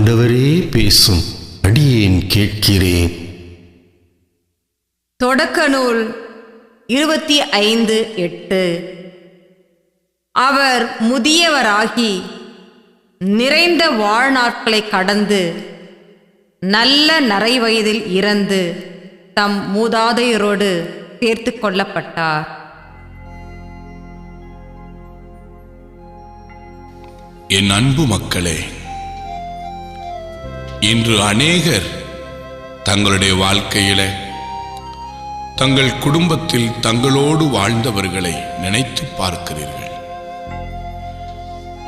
ஆண்டவரே பேசும். அடியேன் கேட்கிறேன். தொடக்க நூல் இருபத்தி ஐந்து எட்டு. அவர் முதியவராகி நிறைந்த வாழ்நாட்களை கடந்து நல்ல நரை வயதில் இறந்து தம் மூதாதையரோடு சேர்த்து கொள்ளப்பட்டார். என் அன்பு மக்களே இன்று அநேகர் தங்களுடைய வாழ்க்கையில தங்கள் குடும்பத்தில் தங்களோடு வாழ்ந்தவர்களை நினைத்து பார்க்கிறீர்கள்.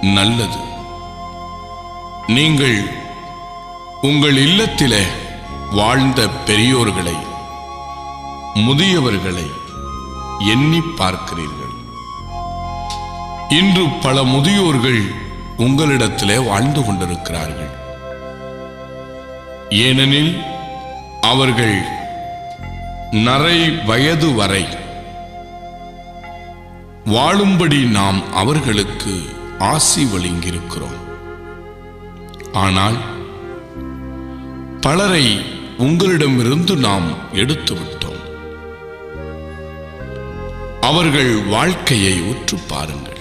நல்லது. நீங்கள் உங்கள் இல்லத்தில வாழ்ந்த பெரியோர்களை முதியவர்களை எண்ணி பார்க்கிறீர்கள். இன்று பல முதியோர்கள் உங்களிடத்திலே வாழ்ந்து கொண்டிருக்கிறார்கள். ஏனெனில் அவர்கள் நரை வயது வரை வாழும்படி நாம் அவர்களுக்கு ஆசி வழங்கியிருக்கிறோம். ஆனால் பலரை உங்களிடமிருந்து நாம் எடுத்து விட்டோம். அவர்கள் வாழ்க்கையை உற்று பாருங்கள்.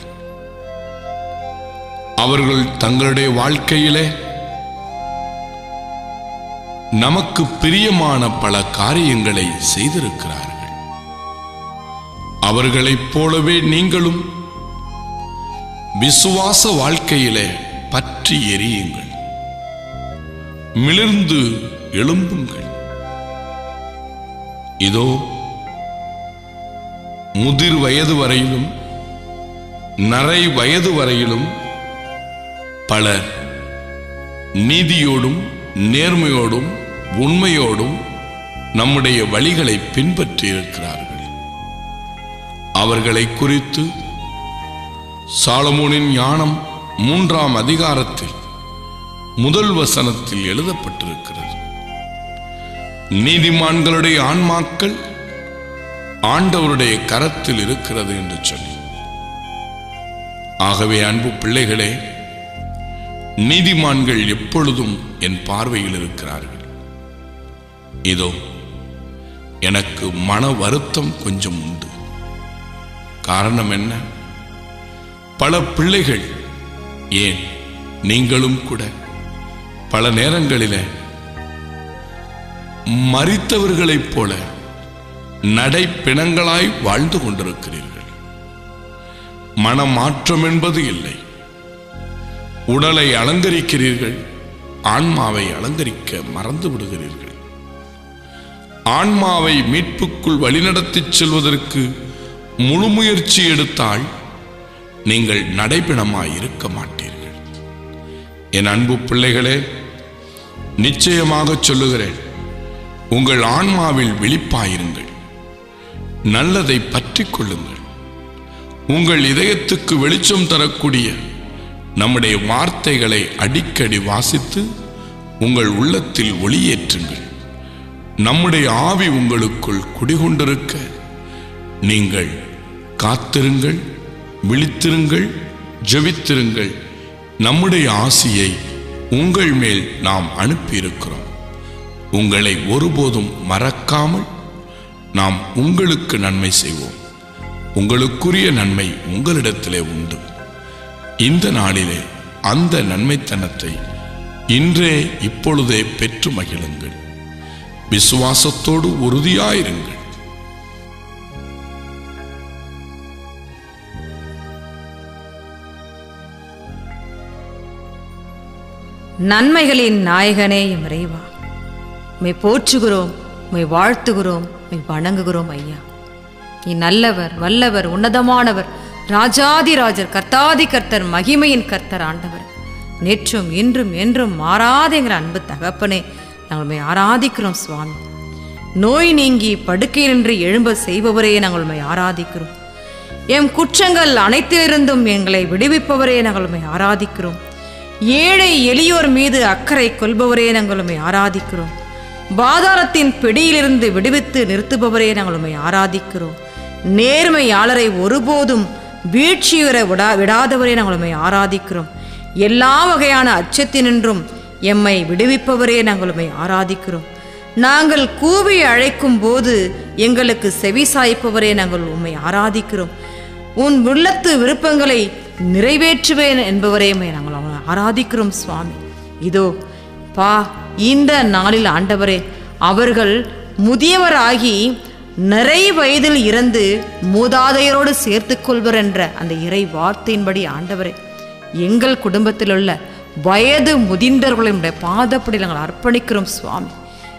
அவர்கள் தங்களுடைய வாழ்க்கையிலே நமக்கு பிரியமான பல காரியங்களை செய்திருக்கிறார்கள். அவர்களைப் போலவே நீங்களும் விசுவாச வாழ்க்கையிலே பற்றி எரியுங்கள். மிளிர்ந்து எழும்புங்கள். இதோ முதிர் வயது வரையிலும் நரை வயது வரையிலும் பலர் நீதியோடும் நேர்மையோடும் உண்மையோடும் நம்முடைய வழிகளை பின்பற்றி இருக்கிறார்கள் அவர்களை குறித்து சாலமோனின் ஞானம் மூன்றாம் அதிகாரத்தில் முதல் வசனத்தில் எழுதப்பட்டிருக்கிறது. நீதிமான்களுடைய ஆன்மாக்கள் ஆண்டவருடைய கரத்தில் இருக்கிறது என்று சொல்லி. ஆகவே அன்பு பிள்ளைகளே நீதிமான்கள் எப்பொழுதும் என் பார்வையில் இருக்கிறார்கள். இதோ எனக்கு மன வருத்தம் கொஞ்சம் உண்டு. காரணம் என்ன? பல பிள்ளைகள் ஏன் நீங்களும் கூட பல நேரங்களில மறித்தவர்களைப் போல நடைப்பிணங்களாய் வாழ்ந்து கொண்டிருக்கிறீர்கள். மனமாற்றம் என்பது இல்லை. உடலை அலங்கரிக்கிறீர்கள் ஆன்மாவை அலங்கரிக்க மறந்து விடுகிறீர்கள். ஆன்மாவை மீட்புக்குள் வழிநடத்திச் செல்வதற்கு முழு முயற்சி எடுத்தால் நீங்கள் நடைபிணமாய் இருக்க மாட்டீர்கள். என் அன்பு பிள்ளைகளே நிச்சயமாக சொல்லுகிறேன் உங்கள் ஆன்மாவில் விழிப்பாயிருங்கள் நல்லதை பற்றி கொள்ளுங்கள். உங்கள் இதயத்துக்கு வெளிச்சம் தரக்கூடிய நம்முடைய வார்த்தைகளை அடிக்கடி வாசித்து உங்கள் உள்ளத்தில் ஒளியேற்றுங்கள். நம்முடைய ஆவி உங்களுக்குள் குடிகொண்டிருக்க. நீங்கள் காத்திருங்கள் விழித்திருங்கள் ஜெபித்திருங்கள். நம்முடைய ஆசியை உங்கள் மேல் நாம் அனுப்பியிருக்கிறோம். உங்களை ஒருபோதும் மறக்காமல் நாம் உங்களுக்கு நன்மை செய்வோம். உங்களுக்குரிய நன்மை உங்களிடத்திலே உண்டு. இந்த நாளிலே அந்த நன்மைத்தனத்தை இன்றே இப்பொழுதே பெற்று மகிழுங்கள். விசுவாசத்தோடு உறுதியாயிருங்கள். நன்மைகளின் நாயகனே எம் இறைவா. உம்மை போற்றுகிறோம் உம்மை வாழ்த்துகிறோம் உம்மை வணங்குகிறோம் ஐயா. நீ நல்லவர் வல்லவர் உன்னதமானவர் ராஜாதிராஜர் கர்த்தாதி கர்த்தர் மகிமையின் கர்த்தர் ஆண்டவர். நேற்றும் இன்றும் என்றும் மாறாதேங்கிற அன்பு தகப்பனே நாங்கள் உம்மை ஆராதிக்கிறோம் சுவாமி. நோய் நீங்கி படுக்கை நின்று எழும்ப செய்பவரே நாங்கள் உண்மை ஆராதிக்கிறோம். எம் குற்றங்கள் அனைத்திலிருந்தும் எங்களை விடுவிப்பவரே நாங்கள் உண்மை ஆராதிக்கிறோம். ஏழை எளியோர் மீது அக்கறை கொள்பவரே நாங்கள் உண்மை ஆராதிக்கிறோம். பாதாளத்தின் பிடியிலிருந்து விடுவித்து நிறுத்துபவரே நாங்கள் உண்மை ஆராதிக்கிறோம். நேர்மையாளரை ஒருபோதும் வீழ்ச்சியுற விடா விடாதவரே நாங்கள் உண்மை ஆராதிக்கிறோம். எல்லா வகையான அச்சத்தினின்றும் எம்மை விடுவிப்பவரே நாங்கள் உம்மை ஆராதிக்கிறோம். நாங்கள் கூவி அழைக்கும் போது எங்களுக்கு செவி சாய்ப்பவரே நாங்கள் உம்மை ஆராதிக்கிறோம். உன் உள்ளத்து விருப்பங்களை நிறைவேற்றுவேன் என்பவரே உம்மை நாங்கள் ஆராதிக்கிறோம் சுவாமி. இதோ பா இந்த நாளில் ஆண்டவரே அவர்கள் முதியவராகி நிறை வயதில் இறந்து மூதாதையரோடு சேர்த்து கொள்வர் என்ற அந்த இறை வார்த்தையின்படி ஆண்டவரே எங்கள் குடும்பத்தில் உள்ள வயது முதிர்ந்தவர்களுடைய பாதப்படி நாங்கள் அர்ப்பணிக்கிறோம் சுவாமி.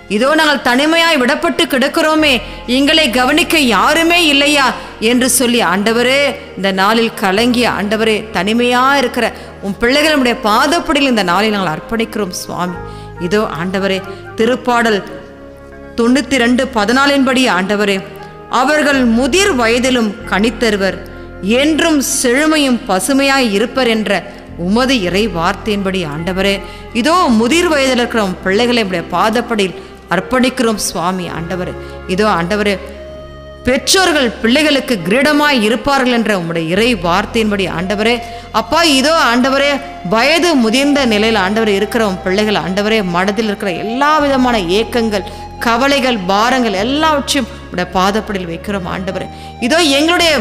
இதோ நாங்கள் தனிமையாய் விடப்பட்டு கிடக்கிறோமே எங்களை கவனிக்க யாருமே இல்லையா என்று சொல்லி ஆண்டவரே இந்த நாளில் கலங்கிய ஆண்டவரே தனிமையாக இருக்கிற உன் பிள்ளைகளுடைய பாதப்படியில் இந்த நாளில் நாங்கள் அர்ப்பணிக்கிறோம் சுவாமி. இதோ ஆண்டவரே திருப்பாடல் தொண்ணூத்தி ரெண்டு பதினாலின்படி ஆண்டவரே அவர்கள் முதிர் வயதிலும் கணித்தருவர் என்றும் செழுமையும் பசுமையாய் இருப்பர் என்ற உமது இறை வார்த்தையின்படி ஆண்டவரே. இதோ முதிர் வயதில் இருக்கிற பிள்ளைகளை உடைய பாதப்படியில் அர்ப்பணிக்கிறோம் சுவாமி ஆண்டவரே. இதோ ஆண்டவரே பெற்றோர்கள் பிள்ளைகளுக்கு கிரீடமாய் இருப்பார்கள் என்ற உம்முடைய இறை வார்த்தையின்படி ஆண்டவரே. அப்பா இதோ ஆண்டவரே வயது முதிர்ந்த நிலையில் ஆண்டவர் இருக்கிற உன் பிள்ளைகள் ஆண்டவரே மனதில் இருக்கிற எல்லா விதமான ஏக்கங்கள் கவலைகள் பாரங்கள் எல்லாவற்றையும் உடைய பாதப்படியில் வைக்கிறோம் ஆண்டவரே. இதோ எங்களுடைய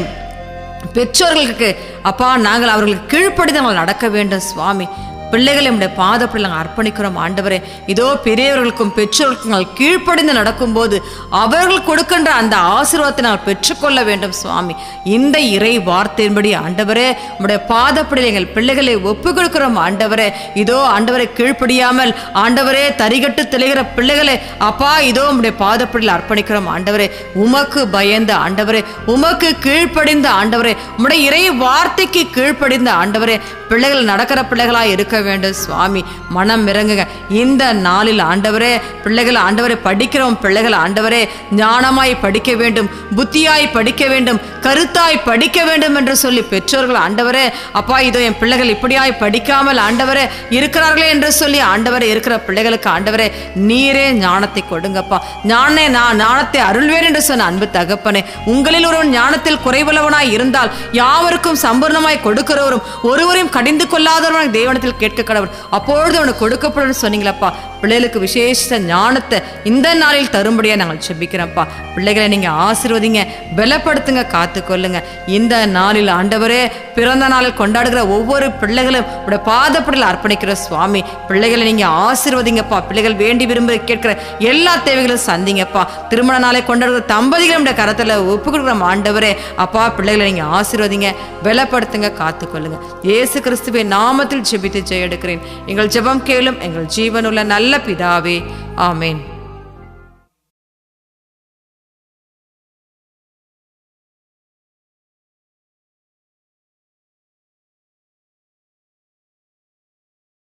பெற்றோர்களுக்கு அப்பா நாங்கள் அவர்களுக்கு கீழ்ப்படி நடக்க வேண்டும் சுவாமி. பிள்ளைகளை நம்முடைய பாதப்படி நாங்கள் அர்ப்பணிக்கிறோம். ஆண்டவரே இதோ பெரியவர்களுக்கும் பெற்றோர்களுக்கும் நாங்கள் கீழ்ப்படிந்து நடக்கும்போது அவர்கள் கொடுக்கின்ற அந்த ஆசீர்வாதத்தை நாங்கள் பெற்றுக்கொள்ள வேண்டும் சுவாமி. இந்த இறை வார்த்தையின்படி ஆண்டவரே உடைய பாதப்படி எங்கள் பிள்ளைகளை ஒப்பு கொடுக்கிறோம் ஆண்டவரே. இதோ ஆண்டவரை கீழ்ப்படியாமல் ஆண்டவரே தரிகட்டு தெளிகிற பிள்ளைகளை அப்பா இதோ உம்முடைய பாதப்படியில் அர்ப்பணிக்கிறோம் ஆண்டவரே. உமக்கு பயந்த ஆண்டவரே உமக்கு கீழ்ப்படிந்த ஆண்டவரே உடைய இறை வார்த்தைக்கு கீழ்ப்படிந்த ஆண்டவரே. பிள்ளைகள் நடக்கிற பிள்ளைகளாக இருக்க வேண்டும் சுவாமி. மனம் இறங்குங்க. இந்த நாளில் ஆண்டவரே பிள்ளைகள் ஆண்டவரை படிக்கிறோம் பிள்ளைகள் ஆண்டவரே ஞானமாய் படிக்க வேண்டும் புத்தியாய் படிக்க வேண்டும் கருத்தாய் படிக்க வேண்டும் என்று சொல்லி பெற்றோர்கள் ஆண்டவரே அப்பா இதோ என் பிள்ளைகள் இப்படியாய் படிக்காமல் ஆண்டவரே இருக்கிறார்களே என்று சொல்லி ஆண்டவரே இருக்கிற பிள்ளைகளுக்கு ஆண்டவரே நீரே ஞானத்தை கொடுங்கப்பா. ஞானே நான் ஞானத்தை அருள்வேன் என்று சொன்ன அன்பு தகப்பனே உங்களில் ஒருவன் ஞானத்தில் குறைவுள்ளவனாய் இருந்தால் யாவருக்கும் சம்பூர்ணமாய் கொடுக்கிறவரும் ஒருவரையும் கடிந்து கொள்ளாதவனாய் தேவனத்தில் கேட்க கடவுள் அப்பொழுது அவனுக்கு கொடுக்கப்படும் சொன்னீங்களப்பா பிள்ளைகளுக்கு விசேஷ ஞானத்தை இந்த நாளில் தரும்படியாக நாங்கள் செபிக்கிறோம்ப்பா பிள்ளைகளை நீங்கள் ஆசிர்வதிங்க பலப்படுத்துங்க காத்துக்கொள்ளுங்க. இந்த நாளில் ஆண்டவரே பிறந்த நாளில் கொண்டாடுகிற ஒவ்வொரு பிள்ளைகளும் உடைய பாதப்படியில் அர்ப்பணிக்கிற சுவாமி பிள்ளைகளை நீங்கள் ஆசிர்வதிங்கப்பா. பிள்ளைகள் வேண்டி விரும்பி கேட்கிற எல்லா தேவைகளும் சந்திங்கப்பா. திருமண நாளை கொண்டாடுகிற தம்பதிகளுடைய கரத்தில் ஒப்பு கொடுக்குற ஆண்டவரே. அப்பா பிள்ளைகளை நீங்கள் ஆசிர்வதிங்க பலப்படுத்துங்க காத்துக்கொள்ளுங்க. இயேசு கிறிஸ்துவை நாமத்தில் ஜெபித்து ஜெய எடுக்கிறேன் எங்கள் ஜெபம் கேளும் எங்கள் ஜீவனுள்ள நல்ல பிதாவே. ஆமேன்.